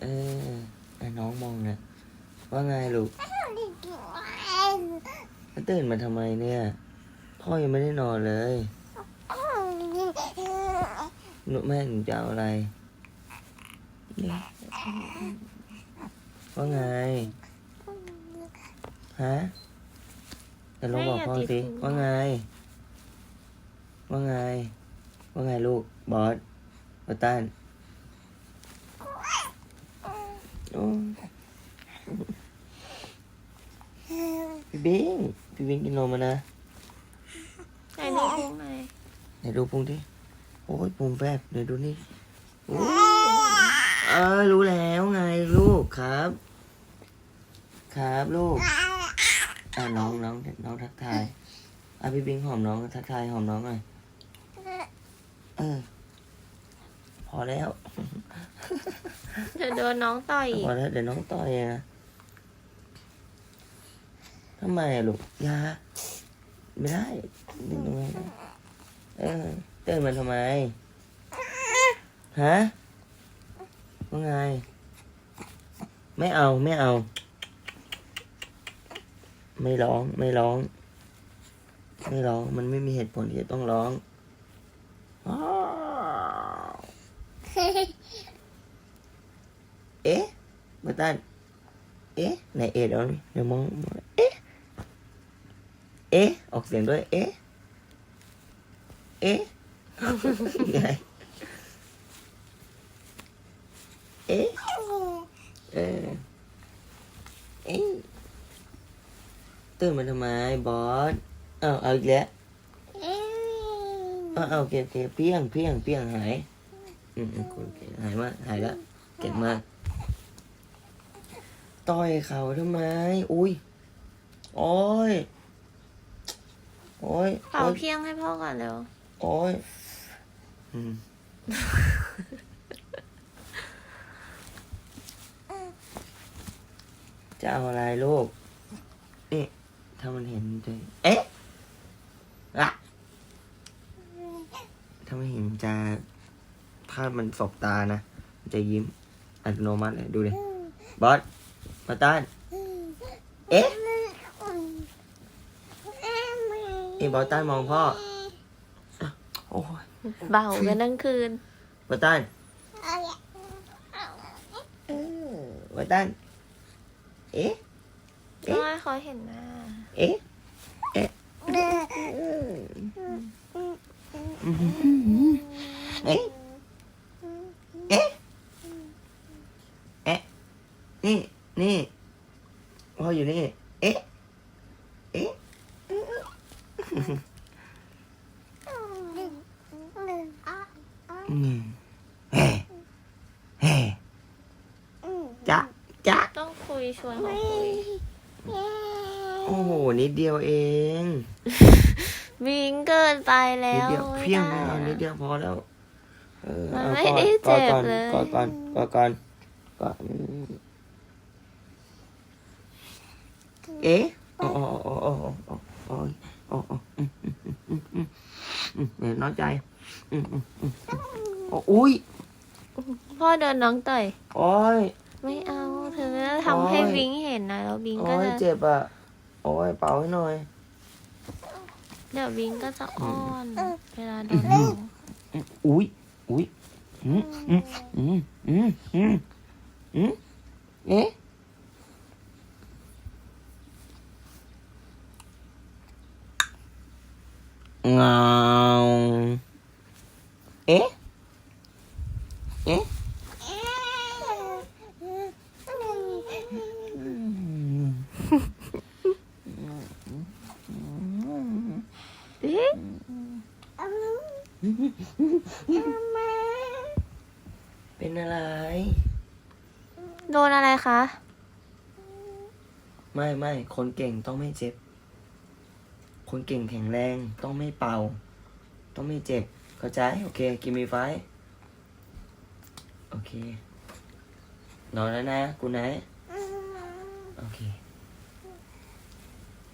เออไอ้น้องมองเนี่ยว่าไงลูกตื่นมาทำไมเนี่ย พ่อยังไม่ได้นอนเลยหนูแม่หนูจะเอาอะไร ว่าไง ฮะแต่ลองบอกพ่อสิ ว่าไง ว่าไง ว่าไงลูก บอสบอตัน โอ้พี่บิงพี่บิงกินนมมานะไหนดูพุงหน่อยไหนดูพุงดิโอ้ยพุงแฟบไหนดูนี่โอ้ยเออรู้แล้วไงลูกครับ ครับลูกอะน้องน้องน้องทักทายอะพี่บิงหอมน้องทักทายหอมน้องหน่อยเออพอแล้ว เดี๋ยวโดนน้องต่อยอีกพอแล้วเดี๋ยวน้องต่อยนะทำไมอะลูกยาไม่ได้ไม่ตรงนั้นเออเต้นมันทำไมฮะว่าไง ไม่เอาไม่เอา ไม่ร้องไม่ร้อง ไม่ร้องมันไม่มีเหตุผลที่จะต้องร้องอ้าว มาตันเอ๊ะไหนเอเดี๋ยวเดี๋ยวมองเอ๊ะเอ๊ะออกเสียงด้วยเอ๊ะเอ๊ะไงเอ๊ะเออเอ๊ะตื่นมาทำไมบอสอ้าวเอาอีกแล้วอ้าเอาโอเคโอเคเพี้ยงเพี้ยงเพี้ยงหายอืมอืมโอเคหายมากหายแล้วเก่งมาก ต่อยเขาทำไม อุ้ย โอ้ย โอ้ยเป่าโอ้ยเพียงให้พ่อก่อนเร็ว โอ้ยอืมจะเอาอะไรลูกนี่ถ้ามันเห็นจะเอ๊ะอะถ้ามันเห็นจะ ถ้ามันสบตานะ มันจะยิ้มอัตโนมัติเลยดูดิบอส มาต้านเอ๊ะนี่บอสต้านมองพ่อโอ้ยเบากันทั้งคืนบอสต้านบอสต้านเอ๊ะต้องให้เขาเห็นหน้าเอ๊ะเอ๊ะเอ๊ะ เอ๊ะ เอ๊ะ นี่นี่พ่ออยู่นี่ เอ๊ะ เอ๊ะอืมเฮ้เฮ้จ๊ะจ๊ะต้องคุยชวนเขาคุยโอ้โห นิดเดียวเองวิงเกินไปแล้นิดวเดียวไม่เพียงได้ไม่เอานิดอะเดียวพอแล้วเออมันเอาไม่กอดได้กอดเจ็บก่อนเลยกอดก่อนกอดก่อนกอด เอ๋ะอ๋ออ๋ออ๋ออ๋ออ๋ออ๋อเดี๋ยวน้อยใจอุ้ยพ่อโดนน้องต่อยโอ้ยไม่เอาเธอทำให้บิงเห็นนะแล้วบิงก็จะเจ็บอะโอ้ยเป่าให้หน่อยเดี๋ยวบิงก็จะอ้อนเวลาโดนอุ้ยอุ้ยอืมอืมอืม งาเอ๊ะ เอ๊ะอืมเอ๊ะเป็นอะไร โดนอะไรคะ ไม่ไม่คนเก่งต้องไม่เจ็บ คนเก่งแข็งแรงต้องไม่เป่า ต้องไม่เจ็บ เข้าใจ โอเค กินมีไฟ โอเค นอนแล้วนะกูไหน โอเค